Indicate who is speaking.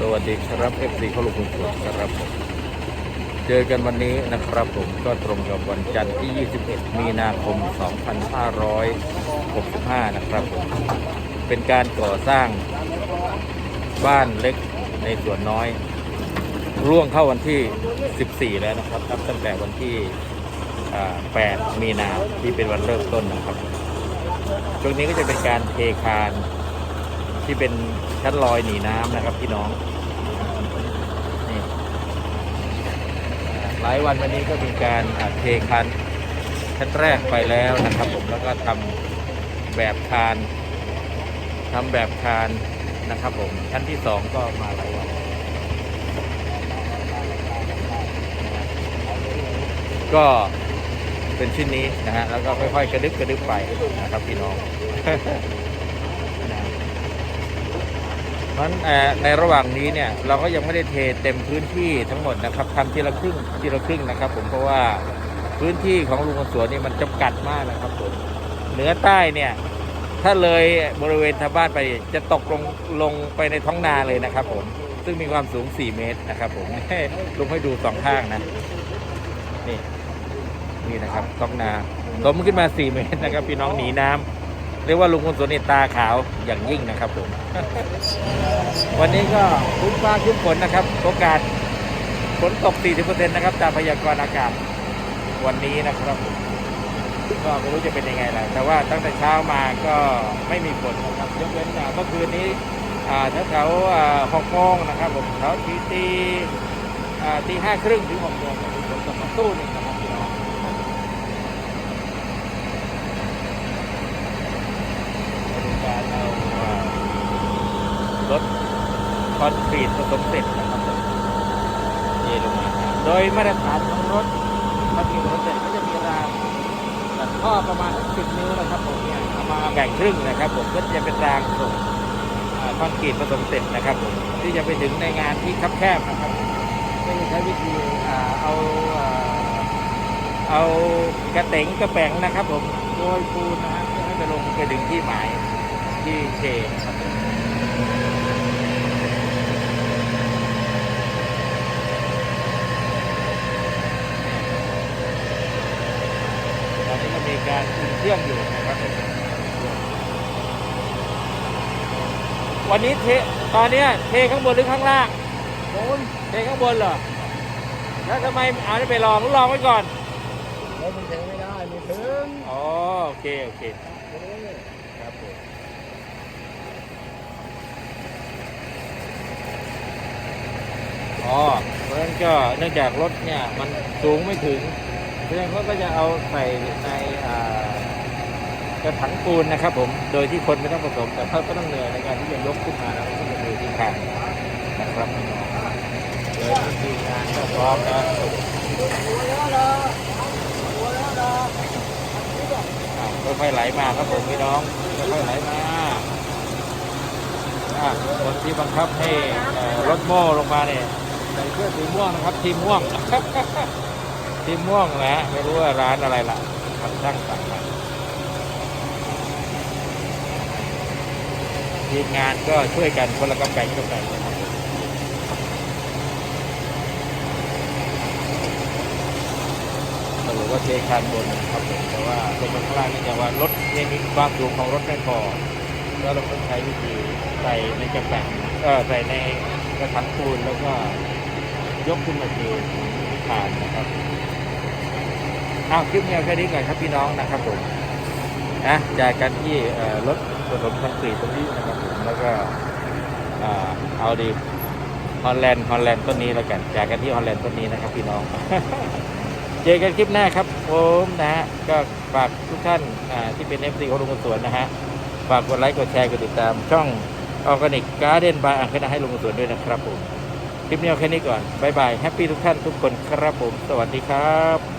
Speaker 1: สวัสดีครับ FC เขาลงทุนสวนครับผมเจอกันวันนี้นะครับผมก็ตรงกับวันจันทร์ที่ 21 มีนาคม 2565 นะครับผมเป็นการก่อสร้างบ้านเล็กในส่วนน้อย ร่วงเข้าวันที่ 14 แล้วนะครับนับตั้งแต่วันที่ 8 มีนาที่เป็นวันเริ่มต้นนะครับช่วงนี้ก็จะเป็นการเทคาน ที่เป็นชั้นลอยหนีน้ำนะครับพี่น้องนี่หลายวันวันนี้ก็มีการอ่าเทคันชั้นแรกไปแล้วนะครับผมแล้วก็ทำแบบคานทำแบบคานนะครับผมชั้นที่สองก็มาหลายวันก็เป็นชิ้นนี้นะฮะแล้วก็ค่อยๆกระดึบกระดึบไปนะครับพี่น้อง เพราะฉะนั้นในระหว่างนี้เนี่ยเราก็ยังไม่ได้เทเต็มพื้นที่ทั้งหมดนะครับทำทีละครึ่งทีละครึ่งนะครับ ผมเพราะว่าพื้นที่ของลุงคนสวนนี่มันจำกัดมากนะครับผมเหนือใต้เนี่ยถ้าเลยบริเวณทาบ้านไปจะตกลงลงไปในท้องนาเลยนะครับผมซึ่งมีความสูง 4 เมตรนะครับผมลุงให้ดูสองข้างนะนี่นี่นะครับท้องนาสมขึ้นมา 4 เมตรนะครับพี่น้องหนีน้ำ เรียกว่าลุงคนสวนนี่ตาขาวอย่างยิ่งนะครับผม วันนี้ก็คุ้มฟ้าคุ้มฝนนะครับ โอกาสฝนตก 40%นะครับจากพยากรณ์อากาศวันนี้นะครับผมก็ไม่รู้จะเป็นยังไงแหละแต่ว่าตั้งแต่เช้ามาก็ไม่มีฝนนะครับยกเว้นอ่เมื่อคืนนี้อ่าแถวๆอ่าหกโมงนะครับผมแถวทีตีตีห้าครึ่งถึงหกโมงฝนตกมาสู้นึ่งนะครับพี่น้อง เป็นการเอาอ่ารถค อนกรีตผสมเสร็จนะครับผมเทลงมาโดยมาตรฐานของรถคอนกรีตผสมเสร็จก็จะมีรางตัดท่อประมาณสิบนิ้วนะครับผมเนี่ยเอามาแบ่งครึ่งนะครับ ผมก็จะเป็นรางส่งคอนกรีตผสมเสร็จนะครับผมที่จะไปถึงในงานที่คับแคบนะครับก็จะใช้วิธีเอาเอากระเต๋งกระแป๋งนะครับ ผมโรยปูนนะฮะเพื่อให้ไปลงไปถึงที่หมายที่เชนครับผมตอนนี้ก็มีการอุ่น เครื่องอยู่นะครับผมวันนี้เทตอนเนี้ยเทข้างบนหรือข้างล่าง
Speaker 2: โอ้ย
Speaker 1: เทข้างบนเหรอแล้วทำไมเอาไม่ไปลองลองไว้ก่อน
Speaker 2: รถมันเทไม่ได้ไม่ถึง
Speaker 1: อ๋อโอเคโอเคครับผมอ๋อเพราะฉะนั้นก็เนื่องจากรถเนี่ยมันสูงไม่ถึงเพราะฉะนั้นเขาก็จะเอาใส่ในอ่า กระถังปูนนะครับผม โดยที่คนไม่ต้องผสม แต่เขาก็ต้องเหนื่อยในการที่จะยกขึ้นมาแล้วก็จะดูที่คางนะครับพี่น้องเลยทีมงานก็พร้อมนะค่อยๆไหลมาครับผมพี่น้องค่อยๆไหลมาอะคนที่บังคับให้รถโม่ลงมาเนี่ยใส่เสื้อสีม่วงนะครับ ทีมม่วงทีมม่วงนะฮะไม่รู้ว่าร้านอะไรล่ะทำช่างสั่งมา ทีมงานก็ช่วยกันคนละกำแพงกำแพงนะครับสรุปว่าเทคานบนนะครับผมแต่ว่าลงมาข้างล่างนี่จะว่ารถไม่มีความสูงของรถไม่พอก็เราต้องใช้วิธีใส่ในกระแปงเออใส่ในกระถางปูนแล้วก็ยกขึ้นมาทีฐานนะครับอ้าวคลิปนี้แค่นี้ก่อนครับพี่น้องนะครับผมนะจากกันที่รถ ผสมคอนกรีตตรงนี้นะครับผมแล้วก็เอาดีฮอลแลนด์ฮอลแลนด์ต้นนี้แล้วกันจากกันที่ฮอลแลนด์ต้นนี้นะครับพี่น้อง เจอกันคลิปหน้าครับผมนะฮะก็ฝากทุกท่านที่เป็น FC ของลุงสวนนะฮะฝากกดไลค์กดแชร์กดติดตามช่องออร์แกนิกการ์เด้นบายอังคณะให้ลุงสวนด้วยนะครับผมคลิปนี้เอาแค่นี้ก่อนบายบายแฮปปี้ทุกท่านทุกคนครับผม สวัสดีครับ